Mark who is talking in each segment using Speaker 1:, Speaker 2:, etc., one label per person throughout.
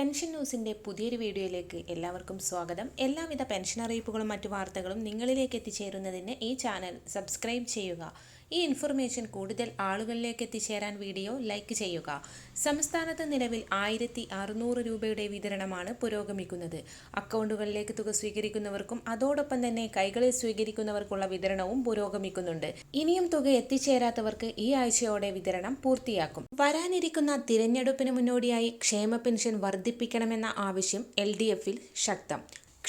Speaker 1: Pension ന്യൂസിന്റെ പുതിയൊരു വീഡിയോയിലേക്ക് എല്ലാവർക്കും സ്വാഗതം. എല്ലാവിധ പെൻഷൻ അറിയിപ്പുകളും മറ്റു വാർത്തകളും നിങ്ങളിലേക്ക് എത്തിച്ചേരുന്നതിന് ഈ ചാനൽ സബ്സ്ക്രൈബ് ചെയ്യുക. ഈ ഇൻഫർമേഷൻ കൂടുതൽ ആളുകളിലേക്ക് എത്തിച്ചേരാൻ വീഡിയോ ലൈക്ക് ചെയ്യുക. സംസ്ഥാനത്ത് നിലവിൽ ആയിരത്തി അറുന്നൂറ് രൂപയുടെ വിതരണമാണ് പുരോഗമിക്കുന്നത്. അക്കൗണ്ടുകളിലേക്ക് തുക സ്വീകരിക്കുന്നവർക്കും അതോടൊപ്പം തന്നെ കൈകളിൽ സ്വീകരിക്കുന്നവർക്കുള്ള വിതരണവും പുരോഗമിക്കുന്നുണ്ട്. ഇനിയും തുക എത്തിച്ചേരാത്തവർക്ക് ഈ ആഴ്ചയോടെ വിതരണം പൂർത്തിയാക്കും. വരാനിരിക്കുന്ന തിരഞ്ഞെടുപ്പിന് മുന്നോടിയായി ക്ഷേമ പെൻഷൻ വർദ്ധിപ്പിക്കണമെന്ന ആവശ്യം എൽ ഡി എഫിൽ ശക്തം.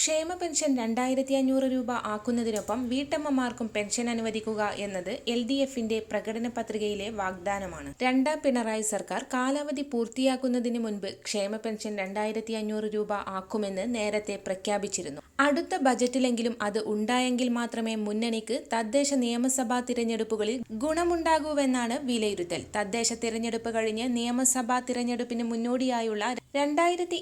Speaker 1: ക്ഷേമ പെൻഷൻ രണ്ടായിരത്തി അഞ്ഞൂറ് രൂപ ആക്കുന്നതിനൊപ്പം വീട്ടമ്മമാർക്കും പെൻഷൻ അനുവദിക്കുക എന്നത് എൽ ഡി എഫിന്റെ പ്രകടന പത്രികയിലെ വാഗ്ദാനമാണ്. രണ്ടാം പിണറായി സർക്കാർ കാലാവധി പൂർത്തിയാക്കുന്നതിന് മുൻപ് ക്ഷേമ പെൻഷൻ രണ്ടായിരത്തി അഞ്ഞൂറ് രൂപ ആക്കുമെന്ന് നേരത്തെ പ്രഖ്യാപിച്ചിരുന്നു. അടുത്ത ബജറ്റിലെങ്കിലും അത് ഉണ്ടായെങ്കിൽ മാത്രമേ മുന്നണിക്ക് തദ്ദേശ നിയമസഭാ തിരഞ്ഞെടുപ്പുകളിൽ ഗുണമുണ്ടാകൂവെന്നാണ് വിലയിരുത്തൽ. തദ്ദേശ തിരഞ്ഞെടുപ്പ് കഴിഞ്ഞ് നിയമസഭാ തിരഞ്ഞെടുപ്പിന് മുന്നോടിയായുള്ള രണ്ടായിരത്തി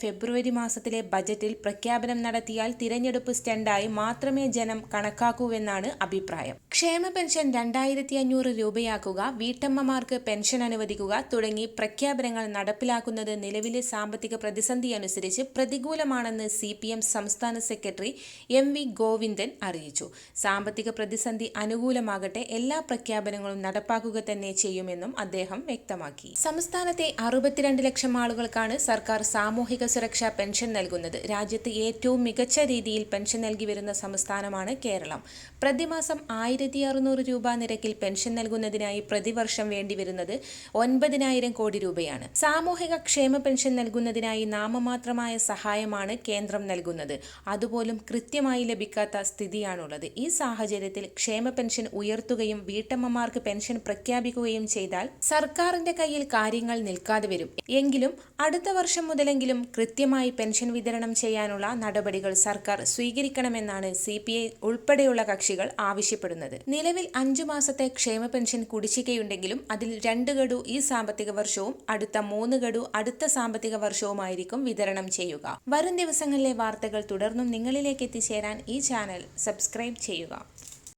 Speaker 1: ഫെബ്രുവരി മാസത്തിലെ ബജറ്റിൽ പ്രഖ്യാപനം നടത്തിയാൽ തിരഞ്ഞെടുപ്പ് സ്റ്റണ്ടായി മാത്രമേ ജനം കണക്കാക്കൂവെന്നാണ് അഭിപ്രായം. ക്ഷേമ പെൻഷൻ രണ്ടായിരത്തി അഞ്ഞൂറ് രൂപയാക്കുക വീട്ടമ്മമാർക്ക് പെൻഷൻ അനുവദിക്കുക തുടങ്ങി പ്രഖ്യാപനങ്ങൾ നടപ്പിലാക്കുന്നത് നിലവിലെ സാമ്പത്തിക പ്രതിസന്ധി അനുസരിച്ച് പ്രതികൂലമാണെന്ന് സി പി എം സംസ്ഥാന സെക്രട്ടറി എം വി ഗോവിന്ദൻ അറിയിച്ചു. സാമ്പത്തിക പ്രതിസന്ധി അനുകൂലമാകട്ടെ എല്ലാ പ്രഖ്യാപനങ്ങളും നടപ്പാക്കുക തന്നെ ചെയ്യുമെന്നും അദ്ദേഹം വ്യക്തമാക്കി. സംസ്ഥാനത്തെ അറുപത്തിരണ്ട് ലക്ഷം ആളുകൾക്കാണ് സർക്കാർ സാമൂഹിക സുരക്ഷാ പെൻഷൻ നൽകുന്നത്. രാജ്യത്ത് ഏറ്റവും മികച്ച രീതിയിൽ പെൻഷൻ നൽകി വരുന്ന സംസ്ഥാനമാണ് കേരളം. പ്രതിമാസം ആയിരത്തി അറുന്നൂറ് രൂപ നിരക്കിൽ പെൻഷൻ നൽകുന്നതിനായി പ്രതിവർഷം വേണ്ടിവരുന്നത് ഒൻപതിനായിരം കോടി രൂപയാണ്. സാമൂഹിക ക്ഷേമ പെൻഷൻ നൽകുന്നതിനായി നാമമാത്രമായ സഹായമാണ് കേന്ദ്രം നൽകുന്നത്. അതുപോലും കൃത്യമായി ലഭിക്കാത്ത സ്ഥിതിയാണുള്ളത്. ഈ സാഹചര്യത്തിൽ ക്ഷേമ പെൻഷൻ ഉയർത്തുകയും വീട്ടമ്മമാർക്ക് പെൻഷൻ പ്രഖ്യാപിക്കുകയും ചെയ്താൽ സർക്കാരിന്റെ കയ്യിൽ കാര്യങ്ങൾ നിൽക്കാതെ വരും. എങ്കിലും അടുത്ത വർഷം മുതലെങ്കിലും കൃത്യമായി പെൻഷൻ വിതരണം ചെയ്യാനുള്ള നടപടികൾ സർക്കാർ സ്വീകരിക്കണമെന്നാണ് സി പി ഐ ഉൾപ്പെടെയുള്ള കക്ഷികൾ ആവശ്യപ്പെടുന്നത്. നിലവിൽ അഞ്ചു മാസത്തെ ക്ഷേമ പെൻഷൻ കുടിശ്ശികയുണ്ടെങ്കിലും അതിൽ രണ്ട് ഗഡു ഈ സാമ്പത്തിക വർഷവും അടുത്ത മൂന്ന് ഗഡു അടുത്ത സാമ്പത്തിക വർഷവുമായിരിക്കും വിതരണം ചെയ്യുക. വരും ദിവസങ്ങളിലെ വാർത്തകൾ തുടർന്നും നിങ്ങളിലേക്ക് എത്തിച്ചേരാൻ ഈ ചാനൽ സബ്സ്ക്രൈബ് ചെയ്യുക.